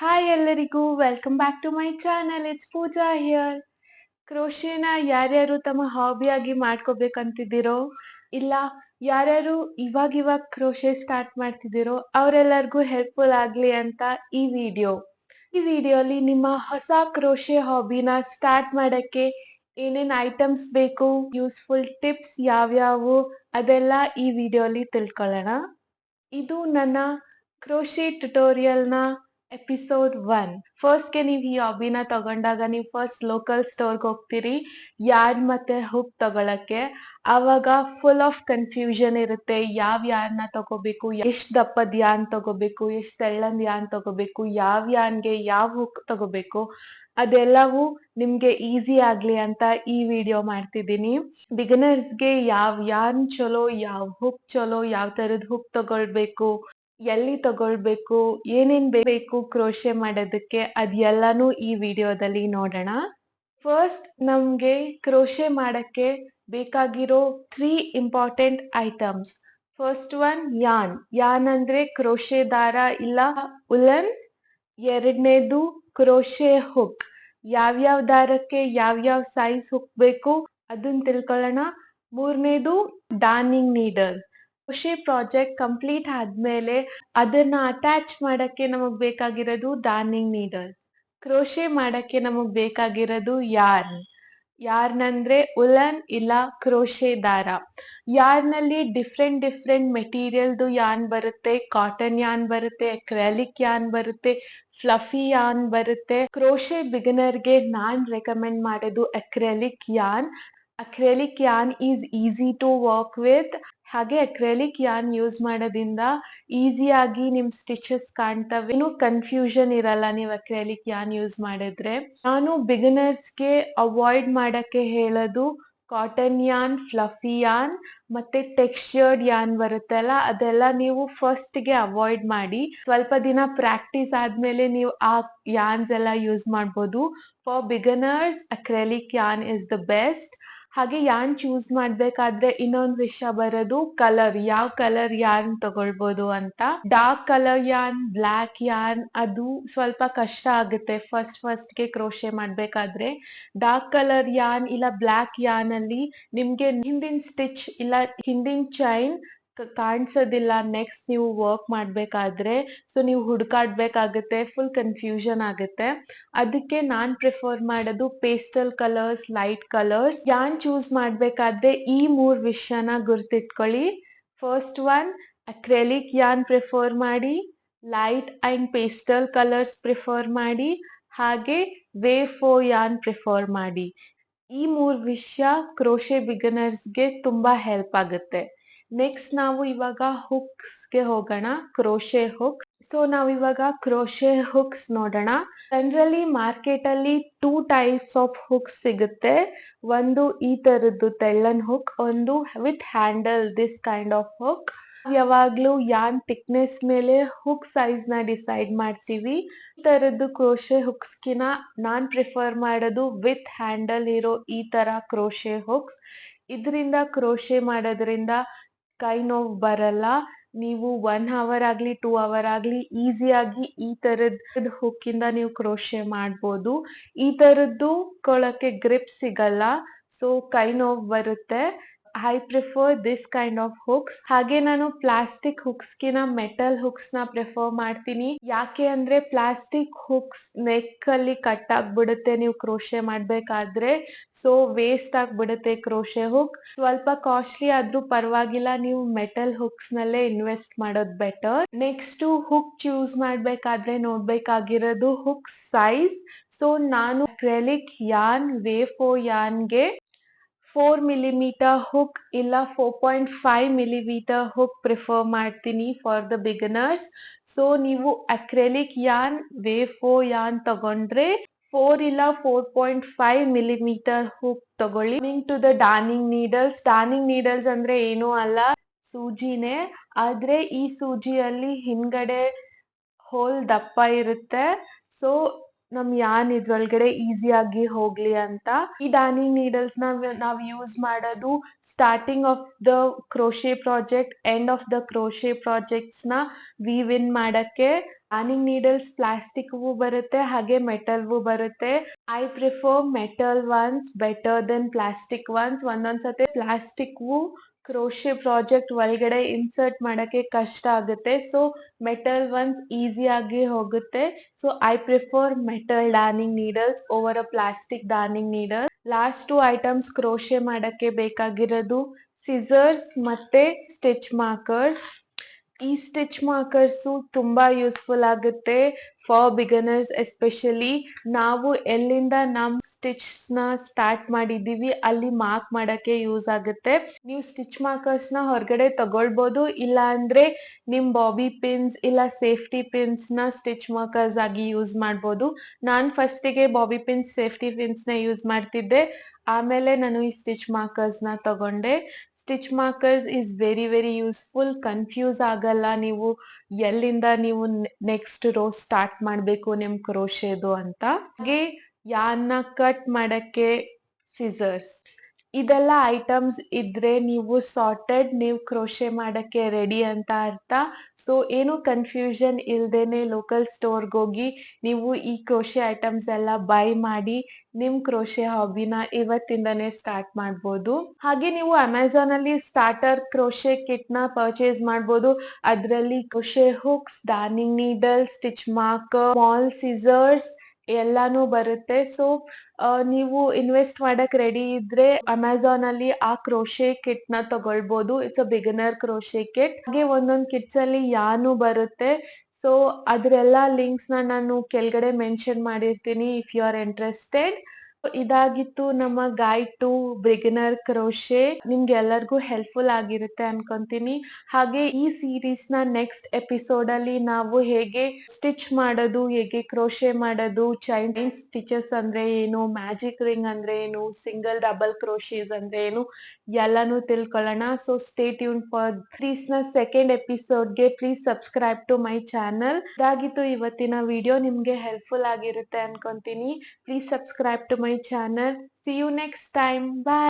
Hi ಎಲ್ಲರಿಗೂ welcome back to my channel it's Pooja here ಕ್ರೋಶೇನ ಯಾರ್ಯಾರು ತಮ್ಮ ಹಾಬಿಯಾಗಿ ಮಾಡ್ಕೋಬೇಕಂತಿದ್ದೀರೋ, ಇಲ್ಲ ಯಾರ್ಯಾರು ಇವಾಗ ಇವಾಗ ಕ್ರೋಶೆ ಸ್ಟಾರ್ಟ್ ಮಾಡ್ತಿದ್ದೀರೋ, ಅವರೆಲ್ಲರಿಗೂ ಹೆಲ್ಪ್ಫುಲ್ ಆಗಲಿ ಅಂತ ಈ ವಿಡಿಯೋ ಈ ವಿಡಿಯೋಲಿ ನಿಮ್ಮ ಹೊಸ ಕ್ರೋಶೆ ಹಾಬಿನ ಸ್ಟಾರ್ಟ್ ಮಾಡಕ್ಕೆ ಏನೇನು ಐಟಮ್ಸ್ ಬೇಕು ಯೂಸ್ಫುಲ್ ಟಿಪ್ಸ್ ಯಾವ್ಯಾವು, ಅದೆಲ್ಲ ಈ ವಿಡಿಯೋಲಿ ತಿಳ್ಕೊಳ್ಳೋಣ. ಇದು ನನ್ನ ಕ್ರೋಶೆ ಟ್ಯುಟೋರಿಯಲ್ನ ಎಪಿಸೋಡ್ ಒನ್ ಫಸ್ಟ್ಗೆ ನೀವು ಈ ಹಾಬಿನ ತಗೊಂಡಾಗ ನೀವು ಫಸ್ಟ್ ಲೋಕಲ್ ಸ್ಟೋರ್ಗೆ ಹೋಗ್ತೀರಿ, ಯಾರ್ ಮತ್ತೆ ಹುಕ್ ತಗೊಳಕ್ಕೆ. ಅವಾಗ ಫುಲ್ ಆಫ್ ಕನ್ಫ್ಯೂಷನ್ ಇರುತ್ತೆ, ಯಾವ ಯಾರ್ನ ತಗೋಬೇಕು, ಎಷ್ಟ್ ದಪ್ಪದ ಯಾನ್ ತಗೋಬೇಕು, ಎಷ್ಟ್ ತೆಳ್ಳಂದ್ ಯಾನ್ ತಗೋಬೇಕು, ಯಾವ ಯಾನ್ಗೆ ಯಾವ ಹುಕ್ ತಗೋಬೇಕು, ಅದೆಲ್ಲವೂ ನಿಮ್ಗೆ ಈಸಿ ಆಗ್ಲಿ ಅಂತ ಈ ವಿಡಿಯೋ ಮಾಡ್ತಿದ್ದೀನಿ. ಬಿಗಿನರ್ಸ್ಗೆ ಯಾವ ಯಾನ್ ಚಲೋ, ಯಾವ ಹುಕ್ ಚಲೋ, ಯಾವ ತರದ್ ಹುಕ್ ತಗೊಳ್ಬೇಕು ಎಲ್ಲಿ ತಗೊಳ್ಬೇಕು, ಏನೇನ್ ಬೇಕು ಕ್ರೋಶೆ ಮಾಡೋದಕ್ಕೆ ಅದೆಲ್ಲಾನು ಈ ವಿಡಿಯೋದಲ್ಲಿ ನೋಡೋಣ. ಫಸ್ಟ್ ನಮ್ಗೆ ಕ್ರೋಶೆ ಮಾಡಕ್ಕೆ ಬೇಕಾಗಿರೋ three important items first one yarn yarn ಅಂದ್ರೆ ಕ್ರೋಶೆ ದಾರ ಇಲ್ಲ, ಉಲನ್. ಎರಡನೇದು ಕ್ರೋಶೆ ಹುಕ್ ಯಾವ್ಯಾವ ದಾರಕ್ಕೆ ಯಾವ್ಯಾವ ಸೈಜ್ ಹುಕ್ ಬೇಕು ಅದನ್ನ ತಿಳ್ಕೊಳ್ಳೋಣ. ಮೂರನೇದು ಡಾನಿಂಗ್ ನೀಡಲ್ ಖುಷಿ ಪ್ರಾಜೆಕ್ಟ್ ಕಂಪ್ಲೀಟ್ ಆದ್ಮೇಲೆ ಅದನ್ನ ಅಟ್ಯಾಚ್ ಮಾಡಕ್ಕೆ ನಮಗ್ ಬೇಕಾಗಿರೋದು ಡಾರ್ನಿಂಗ್ ನೀಡಲ್. ಕ್ರೋಶೆ ಮಾಡಕ್ಕೆ ನಮಗ್ ಬೇಕಾಗಿರೋದು ಯಾರ್ನ್? ಯಾರ್ನ್ ಅಂದ್ರೆ ಉಲನ್ ಇಲ್ಲ ಕ್ರೋಶೆ ದಾರ. ಯಾರ್ನಲ್ಲಿ ಡಿಫ್ರೆಂಟ್ ಡಿಫ್ರೆಂಟ್ ಮೆಟೀರಿಯಲ್ದು ಯಾನ್ ಬರುತ್ತೆ, ಕಾಟನ್ ಯಾನ್ ಬರುತ್ತೆ, ಅಕ್ರಾಲಿಕ್ ಯಾನ್ ಬರುತ್ತೆ, ಫ್ಲಫಿ ಯಾನ್ ಬರುತ್ತೆ. ಕ್ರೋಶೆ ಬಿಗಿನರ್ಗೆ ನಾನ್ ರೆಕಮೆಂಡ್ ಮಾಡೋದು acrylic yarn. Acrylic yarn is easy to work with. ಹಾಗೆ ಅಕ್ರೆಲಿಕ್ ಯಾನ್ ಯೂಸ್ ಮಾಡೋದಿಂದ ಈಸಿಯಾಗಿ ನಿಮ್ ಸ್ಟಿಚಸ್ ಕಾಣ್ತವೆ. ಏನು ಕನ್ಫ್ಯೂಷನ್ ಇರಲ್ಲ ನೀವು ಅಕ್ರೆಲಿಕ್ ಯಾನ್ ಯೂಸ್ ಮಾಡಿದ್ರೆ. ನಾನು ಬಿಗಿನರ್ಸ್ಗೆ ಅವಾಯ್ಡ್ ಮಾಡಕ್ಕೆ ಹೇಳೋದು ಕಾಟನ್ ಯಾನ್ ಫ್ಲಫಿ ಯಾನ್ ಮತ್ತೆ ಟೆಕ್ಸ್ಚರ್ಡ್ ಯಾನ್ ಬರುತ್ತಲ್ಲ ಅದೆಲ್ಲ ನೀವು ಫಸ್ಟ್ಗೆ ಅವಾಯ್ಡ್ ಮಾಡಿ. ಸ್ವಲ್ಪ ದಿನ ಪ್ರಾಕ್ಟೀಸ್ ಆದ್ಮೇಲೆ ನೀವು ಆ ಯಾನ್ಸ್ ಎಲ್ಲ ಯೂಸ್ ಮಾಡ್ಬೋದು. For beginners acrylic yarn is the best ಹಾಗೆ ಯಾನ್ ಚೂಸ್ ಮಾಡ್ಬೇಕಾದ್ರೆ ಇನ್ನೊಂದು ವಿಷಯ ಬರೋದು ಕಲರ್ ಯಾವ ಕಲರ್ ಯಾನ್ ತಗೊಳ್ಬೋದು ಅಂತ. ಡಾರ್ಕ್ ಕಲರ್ ಯಾನ್ ಬ್ಲ್ಯಾಕ್ ಯಾನ್, ಅದು ಸ್ವಲ್ಪ ಕಷ್ಟ ಆಗುತ್ತೆ. ಫಸ್ಟ್ ಫಸ್ಟ್ಗೆ ಕ್ರೋಶೆ ಮಾಡ್ಬೇಕಾದ್ರೆ ಡಾರ್ಕ್ ಕಲರ್ ಯಾನ್ ಇಲ್ಲ ಬ್ಲ್ಯಾಕ್ ಯಾನ್ ಅಲ್ಲಿ ನಿಮ್ಗೆ ಹಿಂದಿನ ಸ್ಟಿಚ್ ಇಲ್ಲ ಹಿಂದಿನ ಚೈನ್ ಕಾಣಿಸೋದಿಲ್ಲ. ನೆಕ್ಸ್ಟ್ ನೀವು ವರ್ಕ್ ಮಾಡಬೇಕಾದ್ರೆ ಸೊ ನೀವು ಹುಡುಕಾಡ್ಬೇಕಾಗತ್ತೆ ಫುಲ್ ಕನ್ಫ್ಯೂಷನ್ ಆಗುತ್ತೆ. ಅದಕ್ಕೆ ನಾನ್ ಪ್ರಿಫರ್ ಮಾಡೋದು pastel colours light colours yarn choose ಮಾಡ್ಬೇಕಾದ್ರೆ ಈ ಮೂರ್ ವಿಷಯನ ಗುರ್ತಿಟ್ಕೊಳ್ಳಿ. First one acrylic yarn prefer ಮಾಡಿ light and pastel colours prefer ಮಾಡಿ, ಹಾಗೆ ವೇಫೋ ಯಾನ್ ಪ್ರಿಫರ್ ಮಾಡಿ. ಈ ಮೂರು ವಿಷಯ ಕ್ರೋಶೆ ಬಿಗಿನರ್ಸ್ಗೆ ತುಂಬಾ ಹೆಲ್ಪ್ ಆಗುತ್ತೆ. ನೆಕ್ಸ್ಟ್ ನಾವು ಇವಾಗ ಹುಕ್ಸ್ಗೆ ಹೋಗೋಣ ಕ್ರೋಶೆ ಹುಕ್ಸ್ ಸೊ ನಾವು ಇವಾಗ ಕ್ರೋಶೆ ಹುಕ್ಸ್ ನೋಡೋಣ. ಜನರಲಿ ಮಾರ್ಕೆಟ್ ಅಲ್ಲಿ ಟೂ ಟೈಪ್ಸ್ ಆಫ್ ಹುಕ್ಸ್ ಸಿಗುತ್ತೆ. ಒಂದು ಈ ತರದ್ದು ತೆಳ್ಳನ್ ಹುಕ್ ಒಂದು with handle this kind of hook ಯಾವಾಗ್ಲೂ ಯಾನ್ ಥಿಕ್ನೆಸ್ ಮೇಲೆ ಹುಕ್ ಸೈಜ್ನ ಡಿಸೈಡ್ ಮಾಡ್ತೀವಿ. ಈ ತರದ್ದು ಕ್ರೋಶೆ ಹುಕ್ಸ್ಕಿನ ನಾನ್ ಪ್ರಿಫರ್ ಮಾಡೋದು ವಿತ್ ಹ್ಯಾಂಡಲ್ ಇರೋ ಈ ತರ ಕ್ರೋಶೆ ಹುಕ್ಸ್ ಇದರಿಂದ ಕ್ರೋಶೆ ಮಾಡೋದ್ರಿಂದ ಕೈ ನೋವು ಬರಲ್ಲ. ನೀವು ಒನ್ ಅವರ್ ಆಗ್ಲಿ ಟೂ ಅವರ್ ಆಗ್ಲಿ ಈಸಿಯಾಗಿ ಈ ತರದ್ ಹುಕ್ಕಿಂದ ನೀವು ಕ್ರೋಶೆ ಮಾಡ್ಬೋದು. ಈ ತರದ್ದು ಕೊಳಕ್ಕೆ ಗ್ರಿಪ್ ಸಿಗಲ್ಲ. ಸೊ ಕೈ ನೋವು ಬರುತ್ತೆ. I prefer this kind of hooks ಹಾಗೆ ನಾನು ಪ್ಲಾಸ್ಟಿಕ್ ಹುಕ್ಸ್ ಕಿನ ಮೆಟಲ್ ಹುಕ್ಸ್ನ ಪ್ರಿಫರ್ ಮಾಡ್ತೀನಿ. ಯಾಕೆ ಅಂದ್ರೆ ಪ್ಲಾಸ್ಟಿಕ್ ಹುಕ್ಸ್ ನೆಕ್ ಅಲ್ಲಿ ಕಟ್ ಆಗ್ಬಿಡುತ್ತೆ, ನೀವು ಕ್ರೋಶೆ ಮಾಡ್ಬೇಕಾದ್ರೆ. ಸೊ ವೇಸ್ಟ್ ಆಗ್ಬಿಡುತ್ತೆ ಕ್ರೋಶೆ ಹುಕ್ ಸ್ವಲ್ಪ ಕಾಸ್ಟ್ಲಿ ಆದ್ರೂ ಪರವಾಗಿಲ್ಲ, ನೀವು ಮೆಟಲ್ ಹುಕ್ಸ್ ನಲ್ಲೇ ಇನ್ವೆಸ್ಟ್ ಮಾಡೋದ್ ಬೆಟರ್ ನೆಕ್ಸ್ಟ್ ಹುಕ್ ಚೂಸ್ ಮಾಡ್ಬೇಕಾದ್ರೆ ನೋಡ್ಬೇಕಾಗಿರೋದು ಹುಕ್ ಸೈಜ್ ಸೊ ನಾನು ಅಕ್ರೆಲಿಕ್ ಯಾನ್ ವೇಫೋ ಯಾನ್ಗೆ ಫೋರ್ ಮಿಲಿಮೀಟರ್ ಹುಕ್ ಇಲ್ಲ four point five millimetre hook prefer ಮಾಡ್ತೀನಿ ಫಾರ್ ದ ಬಿಗಿನರ್ಸ್ ಸೊ ನೀವು ಅಕ್ರೆಲಿಕ್ ಯಾನ್ ವೇಫೋ ಯಾನ್ ತಗೊಂಡ್ರೆ ಫೋರ್ ಇಲ್ಲ four point five millimetre hook ತಗೊಳ್ಳಿ. Ming to the darning needles darning needles ಅಂದ್ರೆ ಏನೂ ಅಲ್ಲ, ಸೂಜಿನೇ. ಆದ್ರೆ ಈ ಸೂಜಿಯಲ್ಲಿ ಹಿಂದ್ಗಡೆ ಹೋಲ್ ದಪ್ಪ ಇರುತ್ತೆ. ಸೊ ನಮ್ ಯಾನ್ ಇದ್ರೊಳಗಡೆ ಆಗಿ ಹೋಗ್ಲಿ ಅಂತ. ಈ ಡಾನಿಂಗ್ ನೀಡಲ್ಸ್ನ ನಾವ್ ಯೂಸ್ ಮಾಡೋದು starting of the crochet project end of the crochet ಪ್ರಾಜೆಕ್ಟ್ಸ್ನ weave in ಮಾಡಕ್ಕೆ. ಡಾನಿಂಗ್ ನೀಡಲ್ಸ್ ಪ್ಲಾಸ್ಟಿಕ್ ಬರುತ್ತೆ, ಹಾಗೆ ಮೆಟಲ್ ಬರುತ್ತೆ. I prefer metal ones better than plastic ones ಒಂದೊಂದ್ಸತಿ plastic crochet project ಒಳಗಡೆ ಇನ್ಸರ್ಟ್ ಮಾಡಕ್ಕೆ ಕಷ್ಟ ಆಗುತ್ತೆ. ಸೊ ಮೆಟಲ್ ಒನ್ಸ್ ಈಸಿ ಆಗಿ ಹೋಗುತ್ತೆ. So I prefer metal darning needles over a plastic darning needle last two items crochet ಮಾಡಕ್ಕೆ ಬೇಕಾಗಿರೋದು scissors ಮತ್ತೆ stitch markers ಈ ಸ್ಟಿಚ್ ಮಾರ್ಕರ್ಸು ತುಂಬ ಯೂಸ್ಫುಲ್ ಆಗುತ್ತೆ ಫಾರ್ ಬಿಗನರ್ಸ್ ಎಸ್ಪೆಷಲಿ ನಾವು ಎಲ್ಲಿಂದ ನಮ್ ಸ್ಟಿಚ್ನ ಸ್ಟಾರ್ಟ್ ಮಾಡಿದೀವಿ ಅಲ್ಲಿ ಮಾರ್ಕ್ ಮಾಡಕ್ಕೆ ಯೂಸ್ ಆಗುತ್ತೆ. ನೀವು ಸ್ಟಿಚ್ ಮಾರ್ಕರ್ಸ್ನ ಹೊರಗಡೆ ತಗೊಳ್ಬಹುದು ಇಲ್ಲ ಅಂದ್ರೆ ನಿಮ್ ಬಾಬಿ ಪಿನ್ಸ್ ಇಲ್ಲ ಸೇಫ್ಟಿ ಪಿನ್ಸ್ನ ಸ್ಟಿಚ್ ಮಾರ್ಕರ್ಸ್ ಆಗಿ ಯೂಸ್ ಮಾಡ್ಬೋದು. ನಾನ್ ಫಸ್ಟಿಗೆ ಬಾಬಿ ಪಿನ್ಸ್ ಸೇಫ್ಟಿ ಪಿನ್ಸ್ನ ಯೂಸ್ ಮಾಡ್ತಿದ್ದೆ. ಆಮೇಲೆ ನಾನು ಈ ಸ್ಟಿಚ್ ಮಾರ್ಕರ್ಸ್ನ ತಗೊಂಡೆ. Stitch markers is very very useful confuse ಆಗಲ್ಲ ನೀವು. ಎಲ್ಲಿಂದ ನೀವು ನೆಕ್ಸ್ಟ್ ರೋ ಸ್ಟಾರ್ಟ್ ಮಾಡ್ಬೇಕು ನಿಮ್ ಕ್ರೋಶೆದು ಅಂತ. ಹಾಗೆ ಯಾನ್ನ ಕಟ್ ಮಾಡಕ್ಕೆ ಸಿಸರ್ಸ್ ಇದೆಲ್ಲ ಐಟಮ್ಸ್ ಇದ್ರೆ ನೀವು ಸಾರ್ಟೆಡ್ ನೀವು ಕ್ರೋಶೆ ಮಾಡಕ್ಕೆ ರೆಡಿ ಅಂತ ಅರ್ಥ. ಸೊ ಏನು ಕನ್ಫ್ಯೂಷನ್ ಇಲ್ದೇನೆ ಲೋಕಲ್ ಸ್ಟೋರ್ಗೆ ಹೋಗಿ ನೀವು ಈ ಕ್ರೋಶೆ ಐಟಮ್ಸ್ ಎಲ್ಲ ಬೈ ಮಾಡಿ ನಿಮ್ ಕ್ರೋಶೆ ಹಾಬಿನ ಇವತ್ತಿಂದನೇ ಸ್ಟಾರ್ಟ್ ಮಾಡ್ಬೋದು. ಹಾಗೆ ನೀವು ಅಮೆಝಾನ್ ಅಲ್ಲಿ ಸ್ಟಾರ್ಟರ್ ಕ್ರೋಶೆ ಕಿಟ್ನ ಪರ್ಚೇಸ್ ಮಾಡ್ಬೋದು. ಅದರಲ್ಲಿ crochet hooks darning needle stitch marker mall scissors ಎಲ್ಲಾನು ಬರುತ್ತೆ. ಸೊ ನೀವು ಇನ್ವೆಸ್ಟ್ ಮಾಡಕ್ ರೆಡಿ ಇದ್ರೆ ಅಮೆಝಾನ್ ಅಲ್ಲಿ ಆ ಕ್ರೋಶೆ ಕಿಟ್ನ ತಗೊಳ್ಬಹುದು it's a beginner crochet kit ಹಾಗೆ ಒಂದೊಂದ್ ಕಿಟ್ಸ್ ಅಲ್ಲಿ ಯಾನು ಬರುತ್ತೆ. ಸೊ ಅದ್ರೆಲ್ಲಾ ಲಿಂಕ್ಸ್ನ ನಾನು ಕೆಳಗಡೆ ಮೆನ್ಷನ್ ಮಾಡಿರ್ತೀನಿ ಇಫ್ ಯು ಆರ್ ಇಂಟ್ರೆಸ್ಟೆಡ್ ಇದಾಗಿತ್ತು ನಮ್ಮ ಗೈಡ್ ಟು ಬಿಗಿನರ್ ಕ್ರೋಶೆ ನಿಮ್ಗೆ ಎಲ್ಲರಿಗೂ ಹೆಲ್ಪ್ಫುಲ್ ಆಗಿರುತ್ತೆ ಅನ್ಕೊಂತೀನಿ. ಹಾಗೆ ಈ ಸೀರೀಸ್ನ ನೆಕ್ಸ್ಟ್ ಎಪಿಸೋಡ್ ಅಲ್ಲಿ ನಾವು ಹೇಗೆ ಸ್ಟಿಚ್ ಮಾಡೋದು, ಹೇಗೆ ಕ್ರೋಶೆ ಮಾಡೋದು ಚೈನೀಸ್ ಸ್ಟಿಚಸ್ ಅಂದ್ರೆ ಏನು ಮ್ಯಾಜಿಕ್ ರಿಂಗ್ ಅಂದ್ರೆ ಏನು ಸಿಂಗಲ್ ಡಬಲ್ ಕ್ರೋಶೀಸ್ ಅಂದ್ರೆ ಏನು, ಎಲ್ಲಾನು ತಿಳ್ಕೊಳ್ಳೋಣ. ಸೊ ಸ್ಟೇ ಟ್ಯೂನ್ ಫಾರ್ ಪ್ಲೀಸ್ನ second ಎಪಿಸೋಡ್ಗೆ please subscribe to my channel ಇದಾಗಿತ್ತು ಇವತ್ತಿನ ವಿಡಿಯೋ ನಿಮ್ಗೆ ಹೆಲ್ಪ್ಫುಲ್ ಆಗಿರುತ್ತೆ ಅನ್ಕೊಂತೀನಿ. Please subscribe to my channel see you next time bye